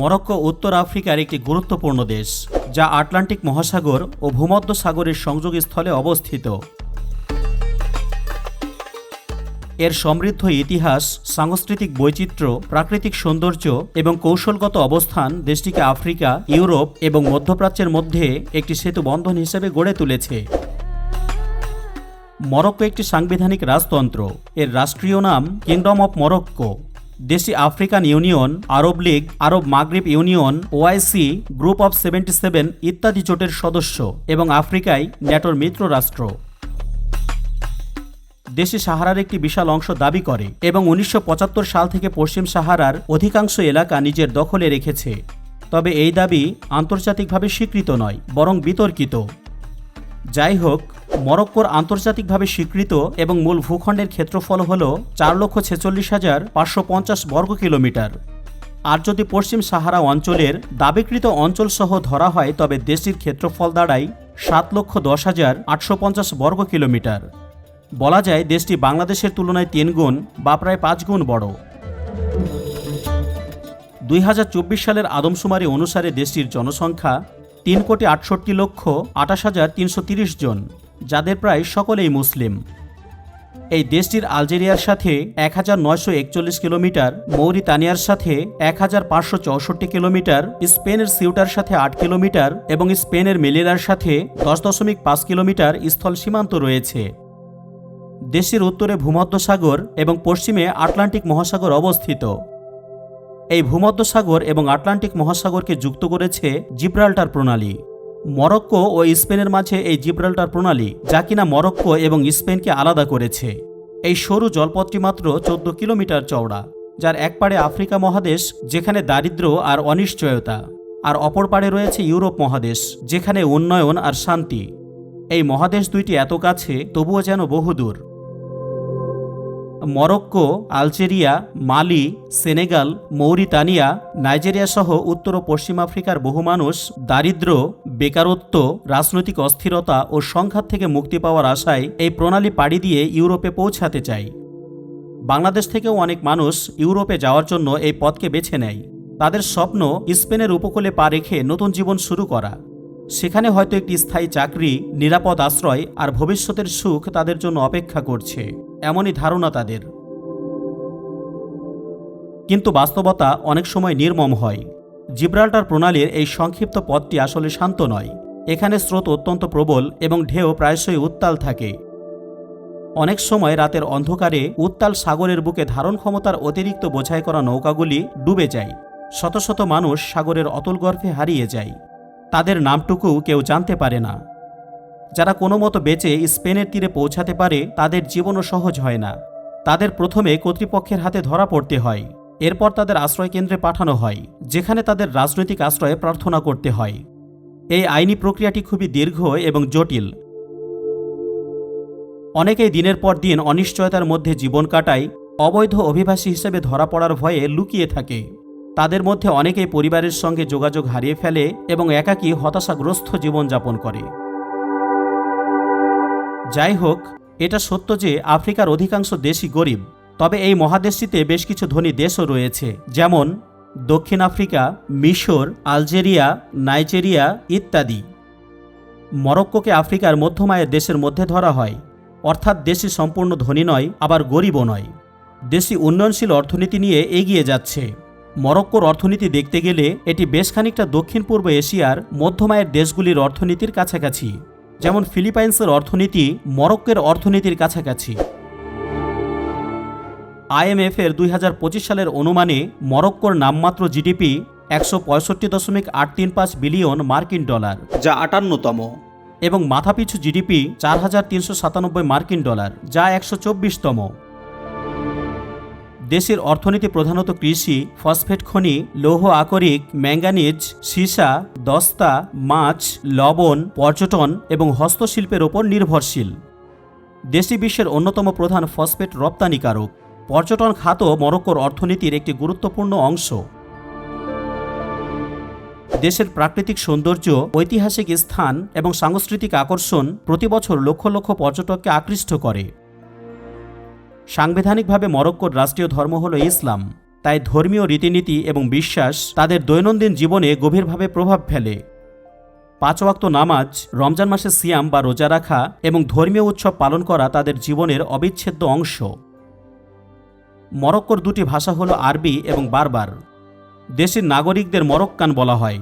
Morocco উত্তর আফ্রিকার একটি গুরুত্বপূর্ণ দেশ, যা আটলান্টিক মহাসাগর ও ভূমধ্য সাগরের সংযোগস্থলে অবস্থিত। এর সমৃদ্ধ ইতিহাস, সাংস্কৃতিক বৈচিত্র্য, প্রাকৃতিক সৌন্দর্য এবং কৌশলগত অবস্থান দেশটিকে আফ্রিকা, ইউরোপ এবং মধ্যপ্রাচ্যের মধ্যে একটি সেতু বন্ধন হিসেবে গড়ে তুলেছে। মরক্কো একটি সাংবিধানিক রাজতন্ত্র। এর রাষ্ট্রীয় নাম কিংডম অফ মরক্কো। দেশটি African Union, Arab League, Arab Maghreb Union OIC group of seventy seven ইত্যাদি জোটের সদস্য এবং আফ্রিকায় ন্যাটোর মিত্র রাষ্ট্র। দেশে সাহারার একটি বিশাল অংশ দাবি করে এবং উনিশশো পঁচাত্তর সাল থেকে পশ্চিম সাহারার অধিকাংশ এলাকা নিজের দখলে রেখেছে। তবে এই দাবি আন্তর্জাতিকভাবে স্বীকৃত নয়, বরং বিতর্কিত। যাই হোক মরক্কোর আন্তর্জাতিকভাবে স্বীকৃত এবং মূল ভূখণ্ডের ক্ষেত্রফল হল চার লক্ষ ছেচল্লিশ হাজার পাঁচশো পঞ্চাশ বর্গ কিলোমিটার। আর যদি পশ্চিম সাহারা অঞ্চলের দাবিকৃত অঞ্চলসহ ধরা হয়, তবে দেশটির ক্ষেত্রফল দাঁড়ায় সাত লক্ষ দশ হাজার আটশো পঞ্চাশ বর্গ কিলোমিটার। বলা যায়, দেশটি বাংলাদেশের তুলনায় তিন গুণ বা প্রায় পাঁচ গুণ বড়। দুই হাজার চব্বিশ সালের আদমশুমারি অনুসারে দেশটির জনসংখ্যা তিন কোটি আটষট্টি লক্ষ আঠাশ হাজার তিনশো তিরিশ জন। যাদের প্রায় সকলেই মুসলিম। এই দেশটির আলজেরিয়ার সাথে এক হাজার নয়শো একচল্লিশ কিলোমিটার মৌরিতানিয়ার সাথে এক হাজার পাঁচশো চৌষট্টি কিলোমিটার, স্পেনের সিউটার সাথে আট কিলোমিটার এবং স্পেনের মেলেরার সাথে দশ দশমিক পাঁচ কিলোমিটার স্থল সীমান্ত রয়েছে। দেশের উত্তরে ভূমধ্যসাগর এবং পশ্চিমে আটলান্টিক মহাসাগর অবস্থিত। এই ভূমধ্যসাগর এবং আটলান্টিক মহাসাগরকে যুক্ত করেছে জিব্রাল্টার প্রণালী। মরক্কো ও স্পেনের মাঝে এই জিব্রাল্টার প্রণালী, যা কিনা মরক্কো এবং স্পেনকে আলাদা করেছে। এই সরু জলপথটি মাত্র চোদ্দ কিলোমিটার চওড়া, যার এক পাড়ে আফ্রিকা মহাদেশ, যেখানে দারিদ্র আর অনিশ্চয়তা, আর অপর পাড়ে রয়েছে ইউরোপ মহাদেশ, যেখানে উন্নয়ন আর শান্তি। এই মহাদেশ দুইটি এত কাছে, তবুও যেন বহুদূর। Morocco, Algeria, Mali, Senegal, Mauritania, Nigeria সহ উত্তর ও পশ্চিম আফ্রিকার বহু মানুষ দারিদ্র, বেকারত্ব, রাজনৈতিক অস্থিরতা ও সংঘাত থেকে মুক্তি পাওয়ার আশায় এই প্রণালী পাড়ি দিয়ে ইউরোপে পৌঁছাতে চায়। বাংলাদেশ থেকেও অনেক মানুষ ইউরোপে যাওয়ার জন্য এই পথকে বেছে নেয়। তাদের স্বপ্ন স্পেনের উপকূলে পা রেখে নতুন জীবন শুরু করা। সেখানে হয়তো একটি স্থায়ী চাকরি, নিরাপদ আশ্রয় আর ভবিষ্যতের সুখ তাদের জন্য অপেক্ষা করছে। এমনই ধারণা তাদের। কিন্তু বাস্তবতা অনেক সময় নির্মম হয়। জিব্রাল্টার প্রণালীর এই সংক্ষিপ্ত পথটি আসলে শান্ত নয়। এখানে স্রোত অত্যন্ত প্রবল এবং ঢেউ প্রায়শই উত্তাল থাকে। অনেক সময় রাতের অন্ধকারে উত্তাল সাগরের বুকে ধারণ ক্ষমতার অতিরিক্ত বোঝাই করা নৌকাগুলি ডুবে যায়। শত শত মানুষ সাগরের অতল গর্ভে হারিয়ে যায়। তাদের নামটুকু কেউ জানতে পারে না। যারা কোনো মতো বেঁচে স্পেনের তীরে পৌঁছাতে পারে, তাদের জীবনও সহজ হয় না। তাদের প্রথমে কর্তৃপক্ষের হাতে ধরা পড়তে হয়। এরপর তাদের আশ্রয় কেন্দ্রে পাঠানো হয়, যেখানে তাদের রাজনৈতিক আশ্রয়ে প্রার্থনা করতে হয়। এই আইনি প্রক্রিয়াটি খুবই দীর্ঘ এবং জটিল। অনেকেই দিনের পর দিন অনিশ্চয়তার মধ্যে জীবন কাটায়, অবৈধ অভিবাসী হিসেবে ধরা পড়ার ভয়ে লুকিয়ে থাকে। তাদের মধ্যে অনেকেই পরিবারের সঙ্গে যোগাযোগ হারিয়ে ফেলে এবং একাকী হতাশাগ্রস্ত জীবনযাপন করে। যাই হোক এটা সত্য যে আফ্রিকার অধিকাংশ দেশই গরিব, তবে এই মহাদেশটিতে বেশ কিছু ধনী দেশও রয়েছে, যেমন দক্ষিণ আফ্রিকা, মিশর, আলজেরিয়া, নাইজেরিয়া ইত্যাদি। মরক্কোকে আফ্রিকার মধ্যমায়ের দেশের মধ্যে ধরা হয়, অর্থাৎ দেশি সম্পূর্ণ ধনী নয়, আবার গরিবও নয়। দেশটি উন্নয়নশীল অর্থনীতি নিয়ে এগিয়ে যাচ্ছে। মরক্কোর অর্থনীতি দেখতে গেলে এটি বেশ খানিকটা দক্ষিণ পূর্ব এশিয়ার মধ্যমায়ের দেশগুলির অর্থনীতির কাছাকাছি। যেমন ফিলিপাইন্সের অর্থনীতি মরক্কের অর্থনীতির কাছাকাছি। আইএমএফ এর দুই হাজার পঁচিশ সালের অনুমানে মরক্কোর নামমাত্র জিডিপি একশো পঁয়ষট্টি দশমিক আট তিন পাঁচ বিলিয়ন মার্কিন ডলার যা আটান্নতম। এবং মাথাপিছু জিডিপি চার হাজার তিনশো সাতানব্বই মার্কিন ডলার যা একশো চব্বিশতম। দেশের অর্থনীতি প্রধানত কৃষি, ফসফেট খনি, লৌহ আকরিক, ম্যাঙ্গানিজ, সীসা, দস্তা, মাছ, লবণ, পর্যটন এবং হস্তশিল্পের ওপর নির্ভরশীল। দেশটি বিশ্বের অন্যতম প্রধান ফসফেট রপ্তানিকারক। পর্যটন খাতও মরক্কোর অর্থনীতির একটি গুরুত্বপূর্ণ অংশ। দেশের প্রাকৃতিক সৌন্দর্য, ঐতিহাসিক স্থান এবং সাংস্কৃতিক আকর্ষণ প্রতি বছর লক্ষ লক্ষ পর্যটককে আকৃষ্ট করে। সাংবিধানিকভাবে মরক্কোর রাষ্ট্রীয় ধর্ম হল ইসলাম। তাই ধর্মীয় রীতিনীতি এবং বিশ্বাস তাদের দৈনন্দিন জীবনে গভীরভাবে প্রভাব ফেলে। পাঁচ ওয়াক্ত নামাজ, রমজান মাসে সিয়াম বা রোজা রাখা এবং ধর্মীয় উৎসব পালন করা তাদের জীবনের অবিচ্ছেদ্য অংশ। মরক্কোর দুটি ভাষা হল আরবি এবং বারবার। দেশের নাগরিকদের মরক্কান বলা হয়।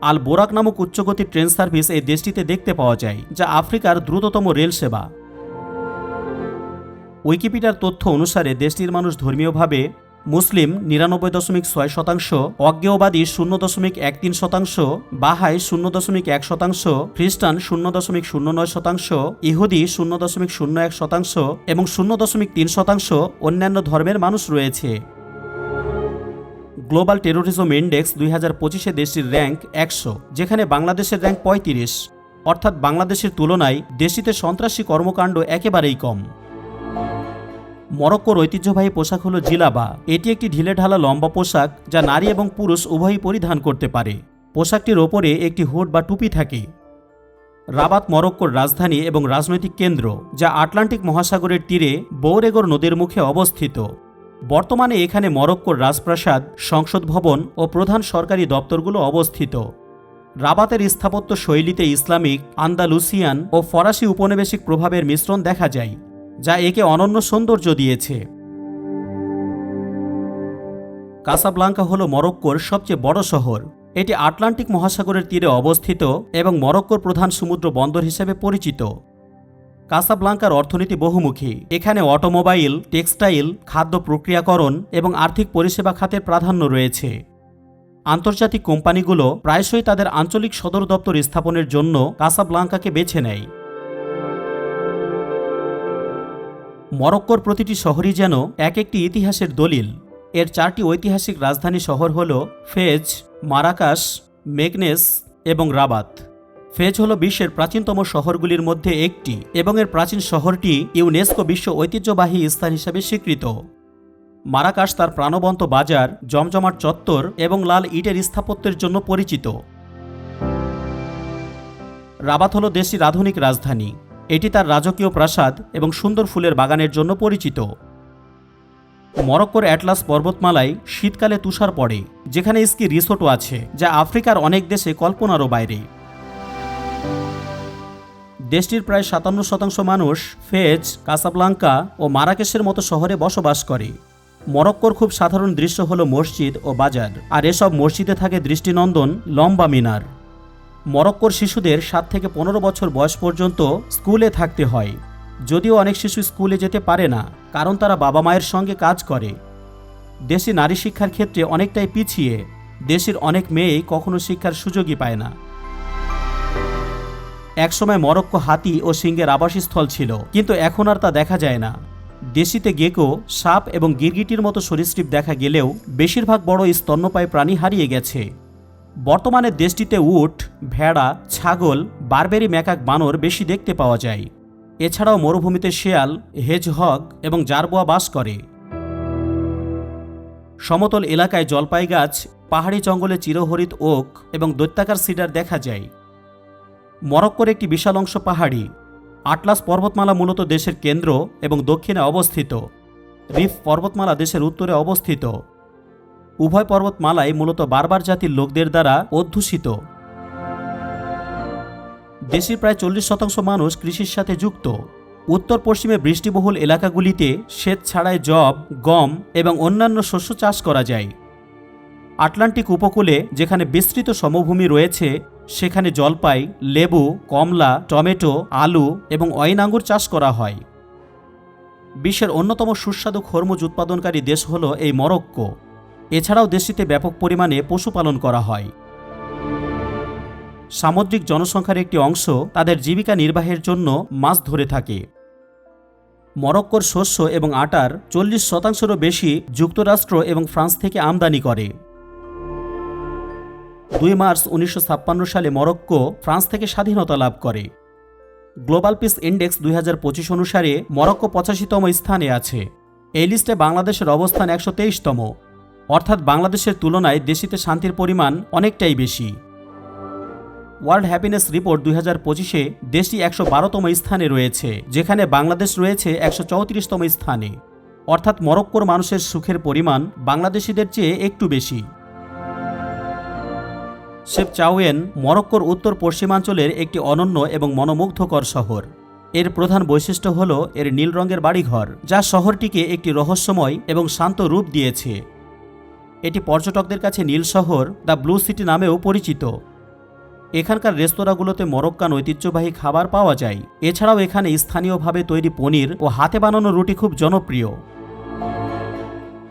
আল বোরাক নামক উচ্চগতির ট্রেন সার্ভিস এই দেশটিতে দেখতে পাওয়া যায়, যা আফ্রিকার দ্রুততম রেল সেবা উইকিপিডিয়ার তথ্য অনুসারে দেশটির মানুষ ধর্মীয়ভাবে মুসলিম নিরানব্বই দশমিক ছয় শতাংশ, অজ্ঞেয়বাদী শূন্য দশমিক এক তিন শতাংশ, বাহাই শূন্য দশমিক এক শতাংশ, খ্রিস্টান শূন্য দশমিক শূন্য নয় শতাংশ, ইহুদি শূন্য দশমিক শূন্য এক শতাংশ এবং শূন্য দশমিক তিন শতাংশ অন্যান্য ধর্মের মানুষ রয়েছে। গ্লোবাল টেরোরিজম ইন্ডেক্স দুই হাজার পঁচিশে দেশটির র্যাঙ্ক একশো, যেখানে বাংলাদেশের র্যাঙ্ক পঁয়ত্রিশ। অর্থাৎ বাংলাদেশের তুলনায় দেশটিতে সন্ত্রাসী কর্মকাণ্ড একেবারেই কম। মরক্কোর ঐতিহ্যবাহী পোশাক হল জিলাবা। এটি একটি ঢিলেঢালা লম্বা পোশাক যা নারী এবং পুরুষ উভয়ই পরিধান করতে পারে। পোশাকটির ওপরে একটি হুড বা টুপি থাকে। রাবাত মরক্কোর রাজধানী এবং রাজনৈতিক কেন্দ্র, যা আটলান্টিক মহাসাগরের তীরে বৌরেগর নদীর মুখে অবস্থিত। বর্তমানে এখানে মরক্কোর রাজপ্রাসাদ, সংসদ ভবন ও প্রধান সরকারি দপ্তরগুলো অবস্থিত। রাবাতের স্থাপত্য শৈলীতে ইসলামিক, আন্দালুসিয়ান ও ফরাসি উপনিবেশিক প্রভাবের মিশ্রণ দেখা যায়। যা একে অনন্য সৌন্দর্য দিয়েছে। কাসাব্লাঙ্কা হল মরক্কোর সবচেয়ে বড় শহর। এটি আটলান্টিক মহাসাগরের তীরে অবস্থিত এবং মরক্কোর প্রধান সমুদ্র বন্দর হিসেবে পরিচিত। কাসাব্লাঙ্কার অর্থনীতি বহুমুখী। এখানে অটোমোবাইল, টেক্সটাইল, খাদ্য প্রক্রিয়াকরণ এবং আর্থিক পরিষেবা খাতের প্রাধান্য রয়েছে। আন্তর্জাতিক কোম্পানিগুলো প্রায়শই তাদের আঞ্চলিক সদর দপ্তর স্থাপনের জন্য কাসাব্লাঙ্কাকে বেছে নেয়। মরক্কোর প্রতিটি শহরই যেন এক একটি ইতিহাসের দলিল। এর চারটি ঐতিহাসিক রাজধানী শহর হল ফেজ মারাকাস মেগনেস এবং রাবাত। ফেজ হল বিশ্বের প্রাচীনতম শহরগুলির মধ্যে একটি এবং এর প্রাচীন শহরটি ইউনেস্কো বিশ্ব ঐতিহ্যবাহী স্থান হিসাবে স্বীকৃত। মারাকাস তার প্রাণবন্ত বাজার, জমজমাট চত্বর এবং লাল ইটের স্থাপত্যের জন্য পরিচিত। রাবাত হল দেশটির আধুনিক রাজধানী। এটি তার রাজকীয় প্রাসাদ এবং সুন্দর ফুলের বাগানের জন্য পরিচিত। মরক্কোর অ্যাটলাস পর্বতমালায় শীতকালে তুষার পড়ে, যেখানে স্কি রিসোর্টও আছে, যা আফ্রিকার অনেক দেশে কল্পনারও বাইরে। দেশটির প্রায় সাতান্ন শতাংশ মানুষ ফেজ, কাসাবলাঙ্কা ও মারাকেশের মতো শহরে বসবাস করে। মরক্কোর খুব সাধারণ দৃশ্য হলো মসজিদ ও বাজার, আর এসব মসজিদে থাকে দৃষ্টিনন্দন, লম্বা মিনার। মরক্কোর শিশুদের সাত থেকে পনেরো বছর বয়স পর্যন্ত স্কুলে থাকতে হয়। যদিও অনেক শিশু স্কুলে যেতে পারে না, কারণ তারা বাবা মায়ের সঙ্গে কাজ করে। দেশি নারী শিক্ষার ক্ষেত্রে অনেকটাই পিছিয়ে, দেশের অনেক মেয়েই কখনো শিক্ষার সুযোগই পায় না। একসময় মরক্কো হাতি ও সিংহের আবাসস্থল ছিল, কিন্তু এখন আর তা দেখা যায় না। দেশিতে গেকো, সাপ এবং গিরগিটির মতো সরীসৃপ দেখা গেলেও বেশিরভাগ বড় স্তন্যপায়ী প্রাণী হারিয়ে গেছে। বর্তমানে দেশটিতে উট, ভেড়া, ছাগল, বারবেরি, ম্যাকাক, বানর বেশি দেখতে পাওয়া যায়। এছাড়াও মরুভূমিতে শেয়াল হেজ হেজহগ এবং জারবোয়া বাস করে। সমতল এলাকায় জলপাই গাছ পাহাড়ি জঙ্গলে চিরহরিত ওক এবং দৈত্যাকার সিডার দেখা যায়। মরক্কোর একটি বিশাল অংশ পাহাড়ি। আটলাস পর্বতমালা মূলত দেশের কেন্দ্র এবং দক্ষিণে অবস্থিত। রিফ পর্বতমালা দেশের উত্তরে অবস্থিত। উভয় পর্বতমালাই মূলত বারবার জাতির লোকদের দ্বারা অধ্যুষিত। দেশের প্রায় চল্লিশ শতাংশ মানুষ কৃষির সাথে যুক্ত। উত্তর পশ্চিমে বৃষ্টিবহুল এলাকাগুলিতে শ্বেত ছাড়াই জব গম এবং অন্যান্য শস্য চাষ করা যায়। আটলান্টিক উপকূলে যেখানে বিস্তৃত সমভূমি রয়েছে, সেখানে জলপাই, লেবু, কমলা, টমেটো, আলু এবং অয়েন আঙ্গুর চাষ করা হয়। বিশ্বের অন্যতম সুস্বাদু খরমুজ উৎপাদনকারী দেশ হল এই মরক্কো। এছাড়াও দেশটিতে ব্যাপক পরিমাণে পশুপালন করা হয়। সামুদ্রিক জনসংখ্যার একটি অংশ তাদের জীবিকা নির্বাহের জন্য মাছ ধরে থাকে। মরক্কোর শস্য এবং আটার চল্লিশ শতাংশেরও বেশি যুক্তরাষ্ট্র এবং ফ্রান্স থেকে আমদানি করে। দুই মার্চ উনিশশো ছাপ্পান্ন সালে মরক্কো ফ্রান্স থেকে স্বাধীনতা লাভ করে। গ্লোবাল পিস ইন্ডেক্স দুই হাজার পঁচিশ অনুসারে মরক্কো পঁচাশিতম স্থানে আছে। এই লিস্টে বাংলাদেশের অবস্থান একশো তেইশতম। অর্থাৎ বাংলাদেশের তুলনায় দেশিতে শান্তির পরিমাণ অনেকটাই বেশি। ওয়ার্ল্ড হ্যাপিনেস রিপোর্ট দুই হাজার পঁচিশে দেশটি একশো বারোতম স্থানে রয়েছে, যেখানে বাংলাদেশ রয়েছে একশো চৌত্রিশতম স্থানে। অর্থাৎ মরক্কোর মানুষের সুখের পরিমাণ বাংলাদেশিদের চেয়ে একটু বেশি। সেপ চাওয়েন মরক্কোর উত্তর পশ্চিমাঞ্চলের একটি অনন্য এবং মনোমুগ্ধকর শহর। এর প্রধান বৈশিষ্ট্য হল এর নীল রঙের বাড়িঘর, যা শহরটিকে একটি রহস্যময় এবং শান্ত রূপ দিয়েছে। এটি পর্যটকদের কাছে নীল শহর দ্য ব্লু সিটি নামেও পরিচিত। এখানকার রেস্তোরাঁগুলোতে মরক্কান ঐতিহ্যবাহী খাবার পাওয়া যায়। এছাড়াও এখানে স্থানীয়ভাবে তৈরি পনির ও হাতে বানানো রুটি খুব জনপ্রিয়।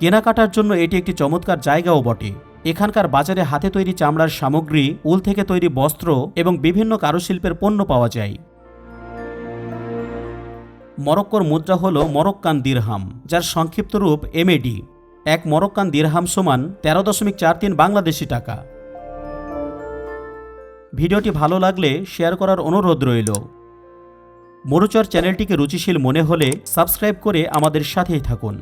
কেনাকাটার জন্য এটি একটি চমৎকার জায়গাও বটে। এখানকার বাজারে হাতে তৈরি চামড়ার সামগ্রী, উল থেকে তৈরি বস্ত্র এবং বিভিন্ন কারুশিল্পের পণ্য পাওয়া যায়। মরক্কোর মুদ্রা হল মরক্কান দিরহাম, যার সংক্ষিপ্ত রূপ এমএডি এক মরক্কান দিরহাম সমান তেরো দশমিক চার তিন বাংলাদেশি টাকা। ভিডিওটি ভালো লাগলে শেয়ার করার অনুরোধ রইল। মরুচর চ্যানেলটিকে রুচিশীল মনে হলে সাবস্ক্রাইব করে আমাদের সাথেই থাকুন।